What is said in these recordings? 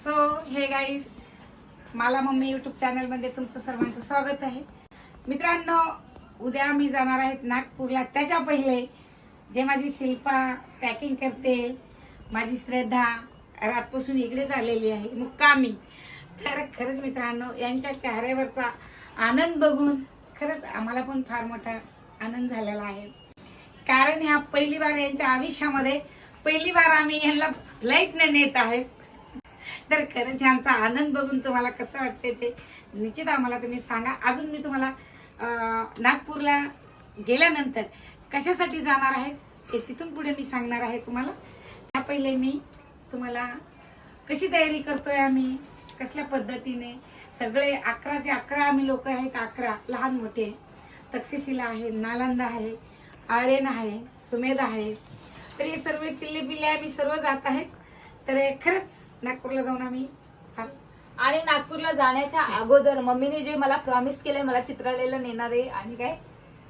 So hey guys मला mummy YouTube चॅनलमध्ये तुमचं सर्वांचं स्वागत आहे. मित्रांनो उद्या मी जाणार आहेत नागपूरला. त्याच्या पहिले जे माझी शिल्पा पॅकिंग करते माझी श्रद्धा रातपासून इकडेच आलेली आहे मुक्कामी. तर खरंच मित्रांनो यांच्या चेहऱ्यावरचा आनंद बघून खरंच आम्हाला पण फार मोठा आनंद झालेला आहे. कारण ह्या पहिली बार यांच्या आयुष्यामध्ये पहिली बार आम्ही यांना फ्लाईटने नेत आहे. तर खरंच यांचा आनंद बघून तुम्हाला कसं वाटते ते निश्चित आम्हाला तुम्ही सांगा. अजून मी तुम्हाला नागपूरला गेल्यानंतर कशासाठी जाणार आहे ते तिथून पुढे मी सांगणार आहे तुम्हाला. त्या पहिले मी तुम्हाला कशी तयारी करतोय आम्ही कसल्या पद्धतीने सगळे अकराचे अकरा आम्ही लोक आहेत अकरा लहान मोठे तक्षशिला आहे नालंदा आहे आर्यन आहे सुमेध आहे तर हे सर्व चिल्ले पिल्ले आम्ही सर्व जात आहेत. तर खरंच नागपूरला जाऊन आम्ही आणि नागपूरला जाण्याच्या अगोदर मम्मीने जे मला प्रॉमिस केलंय मला चित्रालयाला नेणार आहे आणि काय?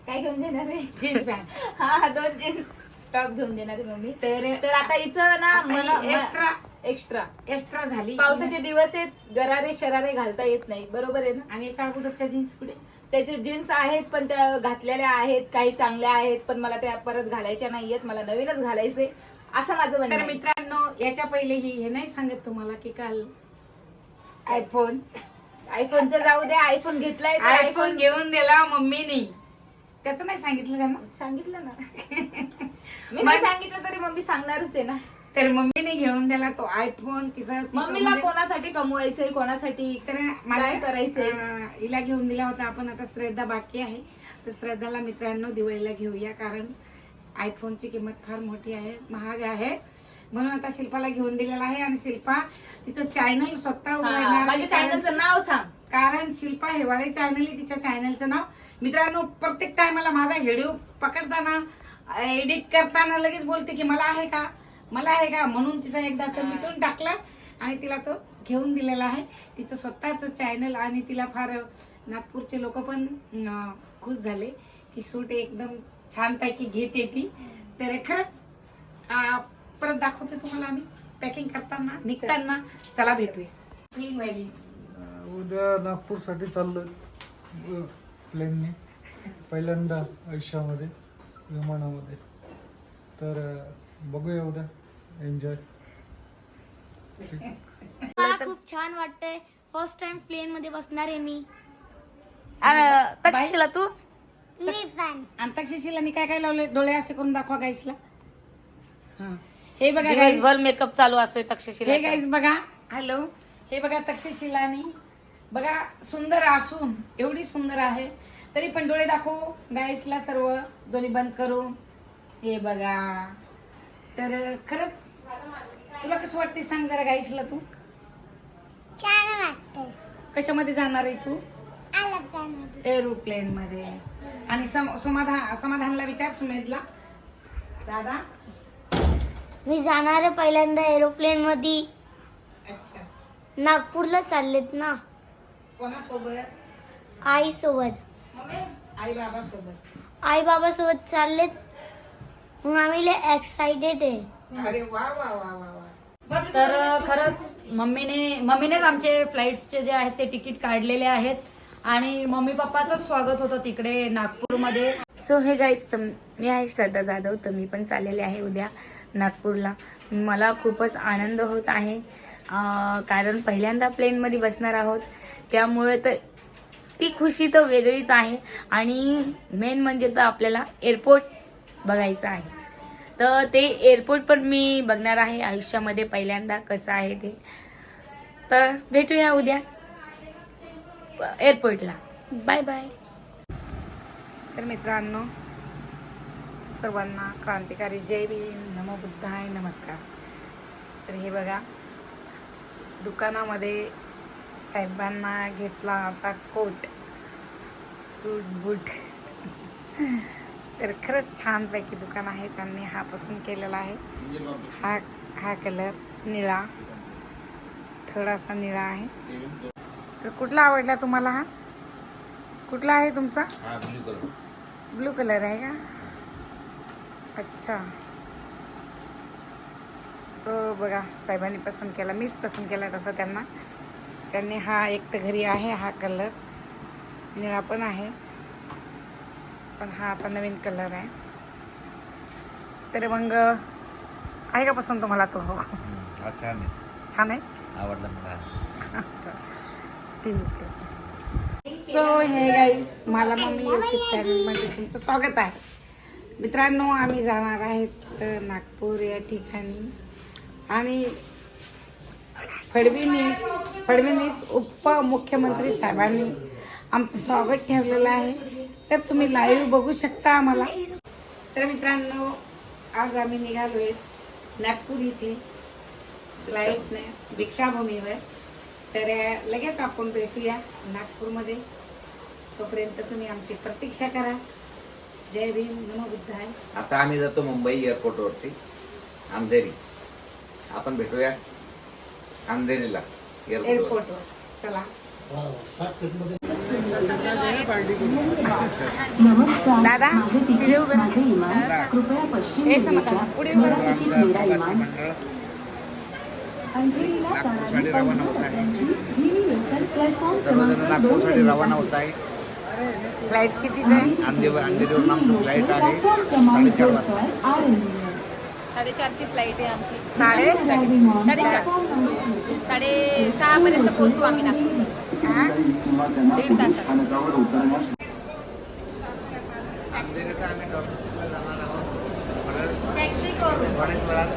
काय घेऊन देणार आहे? Jeans pant. हा दोन जीन्स टॉप घेऊन देणार आहे मम्मी. तर तर आता हिचं ना मला एक्स्ट्रा एक्स्ट्रा एक्स्ट्रा झाली. पावसाचे दिवस आहेत गरारे शरारे घालता येत नाही. बरोबर आहे ना? आणि याच्या अगोदरच्या जीन्स पुढे त्याचे जीन्स आहेत पण त्या घातलेल्या आहेत काही चांगल्या आहेत पण मला त्या परत घालायच्या नाहीयेत. मला नवीनच घालायचे असं माझं म्हणणं तर आहे. मित्रांनो याच्या पहिलेही हे नाही सांगत तुम्हाला की काल आयफोन आयफोनचं जाऊ दे आयफोन घेतलाय तर आयफोन घेऊन दिला मम्मीने. त्याचं नाही सांगितलं त्यांना? सांगितलं ना. मी नाही सांगितलं तरी मम्मी सांगणारच आहे ना. तर मम्मीने घेऊन दिला तो आयफोन तिचा तिचं मम्मीला म्हणजे- कोणासाठी कमवायचंय कोणासाठी तर काय करायचंय? अं, हिला घेऊन दिला होता. आपण आता श्रद्धा बाकी आहे. तर श्रद्धाला मित्रांनो दिवाळीला घेऊया कारण आयफोनची किंमत फार मोठी आहे महाग आहे. म्हणून आता शिल्पाला घेऊन दिलेला आहे आणि शिल्पा तिचं चॅनल स्वतः हा, उघडणार आहे. माझ्या चॅनलचं नाव सांग. कारण शिल्पा हेवाळे चॅनल आहे तिच्या चॅनलचं नाव. मित्रांनो प्रत्येक टायमाला माझा व्हिडिओ पकडताना एडिट करताना लगेच बोलते की मला आहे का? मला आहे का? म्हणून तिचा एकदाच मिटून टाकला आणि तिला तो घेऊन दिलेला आहे. तिचं स्वतःच चॅनल आणि तिला फार नागपूरचे लोक पण खुश झाले की सूट एकदम छानपैकी घेते ती. तर खरंच परत दाखवते तुम्हाला आम्ही. पॅकिंग करताना निघताना चला भेटूया. उद्या नागपूरसाठी चाललोय. प्लेनने पहिल्यांदा आयुष्यामध्ये विमानामध्ये. तर बघूया उद्या. एन्जॉय मला खूप छान वाटतंय. फर्स्ट टाइम प्लेन मध्ये बसणार आहे मी. तक्षशिला तू? मी पण. आणि तक्षशिलाने काय काय लावले डोळे असे करून दाखवा गाईसला. हा. हे बघा दिवसभर गाईस मेकअप चालू असतोय तक्षशिला हे गाईस बघा. हॅलो हे बघा तक्षशिलानी. बघा सुंदर असून एवढी सुंदर आहे. तरी पण डोळे दाखवू गाईसला सर्व. दोन्ही बंद करून हे बघा. तर खरंच तुला कसं वाटते सांग जरा गाईसला तू? छान कशामध्ये जाणार आहे तू? एरोप्लेन मध्ये आणि सम- समाधान समाधानला विचार सुमेधला. दादा? मी जाणार आहे पहिल्यांदा एरोप्लेन मध्ये अच्छा. नागपूरला चाललेत ना. कोणासोबत? आई सोबत आई बाबा सोबत आई बाबा सोबत चाललेत. मग आम्ही एक्साइटेड आहे. अरे वा वा वा वा वा. तर खरंच मम्मीने मम्मीनेच आमचे फ्लाईट्सचे जे आहेत ते तिकीट काढलेले आहेत. आणि मम्मी पप्पाचं स्वागत होतं तिकडे नागपूरमध्ये. सो हे गाईज मी आहे श्रद्धा जाधव तर मी पण चाललेले आहे उद्या नागपूरला. मला खूपच आनंद होत आहे. कारण पहिल्यांदा प्लेनमध्ये बसणार आहोत. त्यामुळे तर ती खुशी तर वेगळीच आहे. आणि मेन म्हणजे तर आपल्याला एअरपोर्ट बघायचं आहे. तर ते एअरपोर्ट पण मी बघणार आहे आयुष्यामध्ये पहिल्यांदा कसं आहे ते. तर भेटूया उद्या. एअरपोर्टला. Bye bye. तर मित्रांनो सर्वांना क्रांतिकारी जय भीम नमो बुद्धाय नमस्कार. तर हे बघा दुकानामध्ये साहेबांना घेतला आता कोट सूट बूट. तर खरंच छानपैकी दुकान आहे त्यांनी हा पसंत केलेला आहे. हा हा कलर निळा थोडासा निळा आहे. तर कुठला आवडला तुम्हाला हा? कुठला आहे तुमचा? ब्लू कलर आहे का? अच्छा. तो बघा साहेबांनी पसंत केला मीच पसंत केला तसं त्यांना. त्यांनी हा एक तर घरी आहे हा कलर निळा पण आहे. पण हा आता नवीन कलर आहे. तर मग आहे का पसंत तुम्हाला तो? छान आहे. छान आहे? आवडला मला. ठीक आहे सो हे गाईस मला मम्मी यूट्यूब चॅनलमध्ये तुमचं स्वागत आहे. मित्रांनो आम्ही जाणार आहेत नागपूर या ठिकाणी. आणि फडणवीस फडणवीस उपमुख्यमंत्री साहेबांनी आमचं स्वागत ठेवलेलं आहे. तर तुम्ही लाईव्ह बघू शकता आम्हाला. तर मित्रांनो आज आम्ही निघालोय नागपूर इथे. लाईटने दीक्षाभूमीवर तर लगेच आपण भेटूया नागपूरमध्ये. तोपर्यंत तुम्ही आमची प्रतीक्षा करा. जय भीम नमो बुद्धाय. आता आम्ही जातो मुंबई एअरपोर्टवरती अंधेरी. आपण भेटूया अंधेरीला एअरपोर्ट एअरपोर्टवर. चला. दादा तिथे उभे हे समजा पुढे उभे राहा. नागपूरसाठी रवाना होत आहे. सर्वजण नागपूरसाठी रवाना होत आहे. फ्लाईट कितीच आहे? अंधेरी अंधेरीवरून आमचं फ्लाईट आहे. साडेचार वाजता. साडेचारची फ्लाईट आहे आमची. साडे साडेचार. साडे सहा पर्यंत पोहोचू आम्ही नागपूर दीड अंधेरीत आम्ही डॉक्टरला जाणार आहोत. टॅक्सी करू थोड्याच वेळात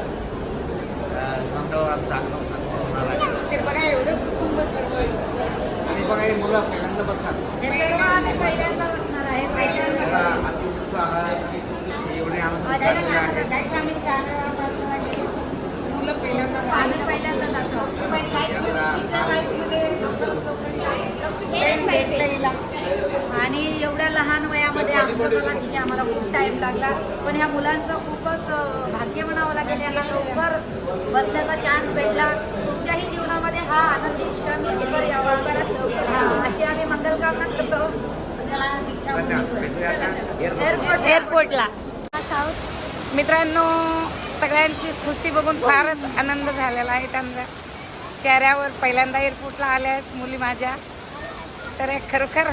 नंदवरात जागरण होणार आहे ते बघा एवढं कुटुंब सर्व आणि बघा हे मुलं पहिल्यांदा बसतात हे सर्व आम्ही पहिल्यांदा बसणार आहे पहिल्यांदा एवढे आनंद आम्ही चार मुलं पहिल्यांदा आम्ही पहिल्यांदा जातो तिच्या लाईफमध्ये लवकर भेटलेला. आणि एवढ्या लहान वयामध्ये आमचं चला ठीक आहे आम्हाला खूप टाइम लागला. पण ह्या मुलांचं खूपच भाग्य म्हणावं लागेल. यांना लवकर बसण्याचा चान्स भेटला. तुमच्याही जीवनामध्ये हा आनंदी क्षण लवकर यावा. हा, अशी आम्ही मंगलकामना करतो. एअरपोर्ट एअरपोर्टला मित्रांनो सगळ्यांची खुशी बघून फारच आनंद झालेला आहे. त्यांचा चेहऱ्यावर पहिल्यांदा एअरपोर्टला आल्या आहेत मुली माझ्या. तर खरोखर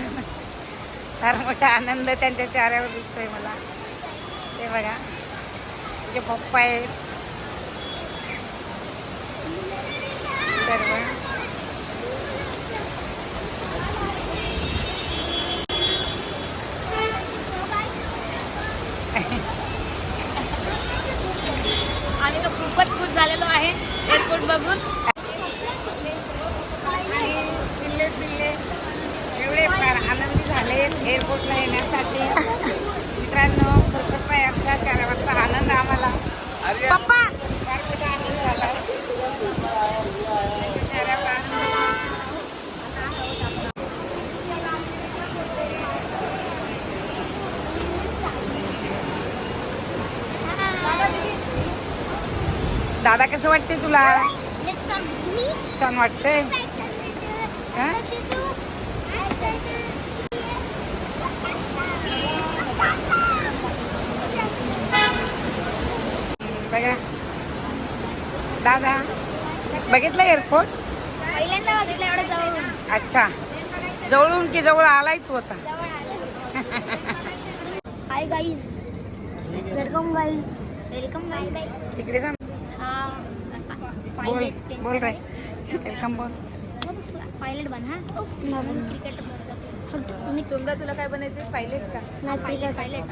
फार मोठा आनंद त्यांच्या चेहऱ्यावर दिसतोय मला. ते बघा. जे पप्पा आहेत. सर्व. आम्ही तर खूपच खुश झालेलो आहे. एअरपोर्ट बघून आणि पिल्ले पिल्ले एवढे फार आनंदी झाले एअरपोर्टला येण्यासाठी. मित्रांनो खरोखर आमच्या चेहऱ्यावरचा आनंद आम्हाला. पप्पा! फार मोठा आनंद झाला. त्यांच्या चेहऱ्यावर आनंद दादा कसं वाटते तुला? छान वाटते हा? बघा. दादा बघितलं एअरपोर्ट पहिल्यांदा बघितलं एवढं जवळून. अच्छा. जवळून की जवळ आलाय तू आता? Hi guys welcome guys welcome guys तिकडे जा हा. बोल बोल रे. वेलकम बोल. पायलट बन हा. क्रिकेट मी सुंदर तुला काय बनायचं पायलट का? नाही पायलट. पायलट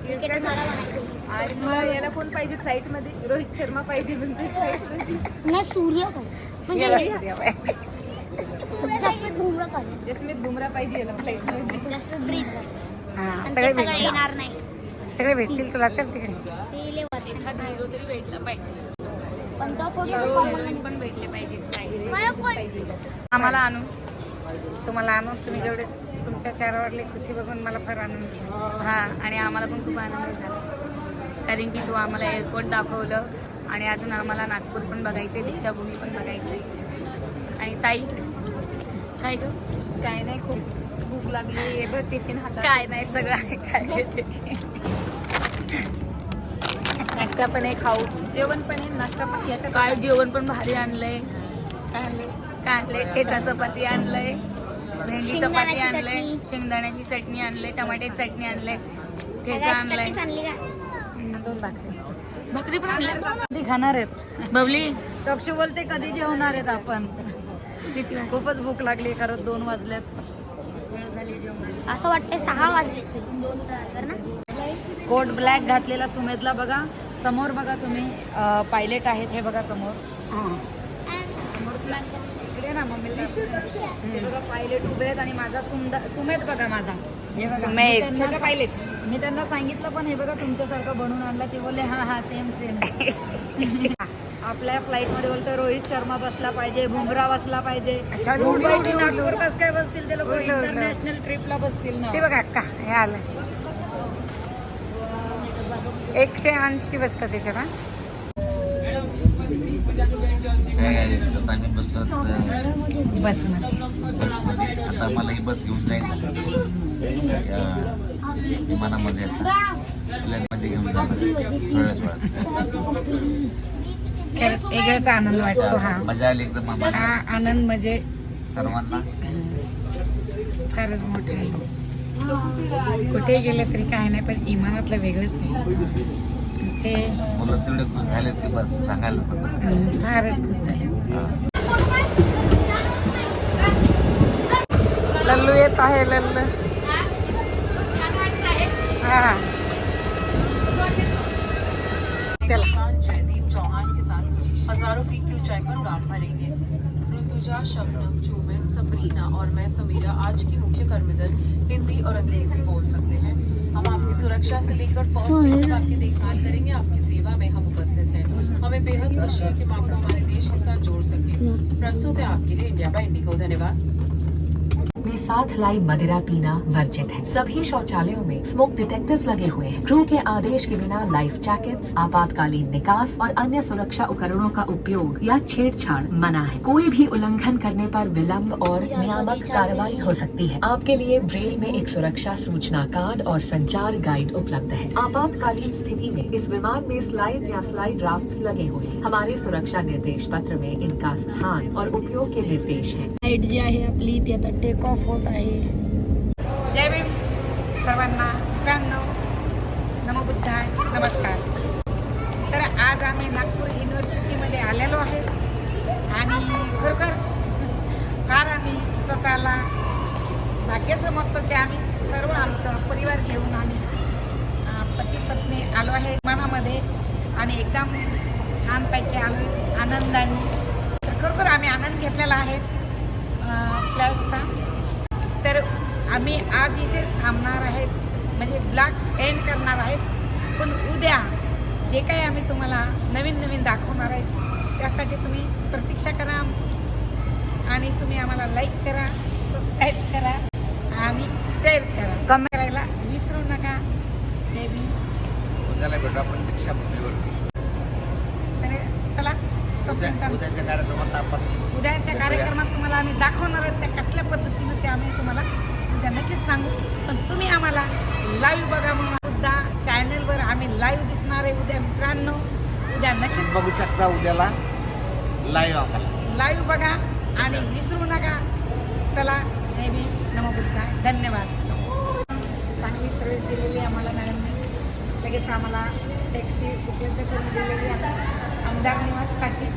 क्रिकेट मला बनायचं आणि याला कोण पाहिजे फ्लाईटमध्ये रोहित शर्मा पाहिजे म्हणते फ्लाईटमध्ये नाही सूर्य म्हणजे जसमीत बुमरा पाहिजे याला फ्लाईटमध्ये हा सगळे येणार नाही. सगळे भेटतील तुला चल तिकडे. एखादा हिरो तरी भेटला पाहिजे. पण तो फोटो भेटले पाहिजे. आम्हाला आणू तुम्हाला आणू तुम्ही जेवढे तुमच्या चेहऱ्यावरली खुशी बघून मला फार आनंद झाला. हा आणि आम्हाला पण खूप आनंद झाला. कारण की तू आम्हाला एअरपोर्ट दाखवलं आणि अजून आम्हाला नागपूर पण बघायचे दीक्षाभूमी पण बघायची आणि ताई काय ग? काय नाही खूप भूक लागली. आहे बघ टिफिन हातात. काय नाही सगळं आहे काय नाश्ता पण आहे खाऊ. जेवण पण आहे नाश्ता पण काय जेवण पण भारी आणलंय. काय आणले काय आणलंय ठेचा चपाती आणलंय भेंडी चपाती शेंगदाण्याची आणलंय चटणी. शेंगदाण्याची चटणी आणलंय टमाट्याची चटणी आणलंय ठेचा आणलाय. दोन भाकरी. भाकरी पण आणल्या? कधी खाणार आहेत? बबली. तक्षू बोलते कधी जेवणार आहेत आपण? किती वाजता? खूपच भूक लागली खरंच दोन वाजल्यात असं वाटतं सहा वाजले. दोन वाजले ना? कोट ब्लॅक घातलेला सुमेधला बघा. समोर बघा तुम्ही पायलट आहेत हे बघा समोर. मम्मीला. पायलट उभे आहेत आणि माझा सुंदर सुमेध बघा माझा. हे बघा मी. त्यांना पायलट. मी त्यांना सांगितलं पण हे बघा तुमच्यासारखं बनवून आणला ते बोलले हा हा सेम सेम आपल्या फ्लाईटमध्ये बोलतो रोहित शर्मा बसला पाहिजे बुमरा बसला पाहिजे. मुंबई टू नागपूर कसं काय बसतील ते लोक. इंटरनॅशनल ट्रिपला बसतील ना. ते बघा अक्का हे आलं. एकशे ऐंशी बसतात त्याच्यात आता आम्ही बसलो अं, बसमध्ये बसमध्ये. आता मला ही बस घेऊन जाईल. विमानामध्ये प्लेनमध्ये घेऊन जाणार. वेगळाच आनंद वाटतो हा. मजा आली एकदम आम्हाला हा आनंद म्हणजे सर्वांना. फारच मोठा आहे. कुठे गेले तरी काय नाही पण इमानातलं वेगळंच आहे. ते मुलं तेवढे खुश झालेत की बस सांगायला फारच खुश झाले. लल्लू येत आहे लल्लू. हा. चला. जयदीप चौहान के साथ हज़ारों पर उड़ान भरेंगे। ऋतुजा शबनम चुबिन सबरीना और मैं समीरा आज की मुख्य कर्मदल हिंदी और अंग्रेज़ी बोल सकते हैं। सुरक्षा से लेकर फर्स्ट तक आपकी देखभाल करेंगे आपकी सेवा में हम उपस्थित हैं। हमें बेहद खुशी है कि हम आपको हमारे देश के साथ जोड़ सकें। प्रस्तुत है आपके लिए इंडिया बाय इंडिगो धन्यवाद। में साथ लाई मदिरा पीना वर्जित है। सभी शौचालयों में स्मोक डिटेक्टर्स लगे हुए हैं। क्रू के आदेश के बिना लाइफ जैकेट आपातकालीन निकास और अन्य सुरक्षा उपकरणों का उपयोग या छेड़छाड़ मना है। कोई भी उल्लंघन करने पर विलंब और नियामक कार्रवाई हो सकती है। आपके लिए ब्रेल में एक सुरक्षा सूचना कार्ड और संचार गाइड उपलब्ध है। आपातकालीन स्थिति में इस विमान में स्लाइड या स्लाइड ड्राफ्ट लगे हुए हैं। हमारे सुरक्षा निर्देश पत्र में इनका स्थान और उपयोग के निर्देश हैं। फ्लाईट जी आहे आपली ती आता टेक ऑफ होत आहे. जय भीम. सर्वांना मित्रांनो नमबुद्धाय नमस्कार. तर आज आम्ही नागपूर युनिव्हर्सिटीमध्ये आलेलो आहे. आणि खरोखर फार आम्ही स्वतःला भाग्य समजतो की आम्ही सर्व आमचा परिवार घेऊन आम्ही पती पत्नी आलो आहे मनामध्ये. आणि एकदम छानपैकी आलो आनंदाने. तर खरोखर आम्ही आनंद घेतलेला आहे. फ्लाईटचा तर आम्ही आज इथेच थांबणार आहेत म्हणजे ब्लॉग एंड करणार आहेत. पण उद्या जे काही आम्ही तुम्हाला नवीन नवीन दाखवणार आहेत त्यासाठी तुम्ही प्रतीक्षा करा आमची. आणि तुम्ही आम्हाला लाईक करा सबस्क्राईब करा आणि शेअर करा. कमेंट करायला विसरू नका. जय भीम. उद्याला भेटू आपण दीक्षाभूमीवरती तर चला. उद्याच्या कार्यक्रमात आपण उद्याच्या कार्यक्रमात तुम्हाला आम्ही दाखवणार आहोत त्या कसल्या पद्धतीनं ते आम्ही तुम्हाला उद्या नक्कीच सांगू. पण तुम्ही आम्हाला लाईव्ह बघा म्हणून. सुद्धा चॅनलवर आम्ही लाईव्ह दिसणार आहे उद्या मित्रांनो. उद्या नक्कीच बघू शकता उद्याला लाईव्ह लाईव्ह बघा आणि विसरू नका. चला जय भीम. नमो बुद्धा. धन्यवाद. चांगली सर्व्हिस दिलेली आम्हाला मॅडमने लगेच आम्हाला टॅक्सी उपलब्ध करून दिलेली आहे. आमदार निवाससाठी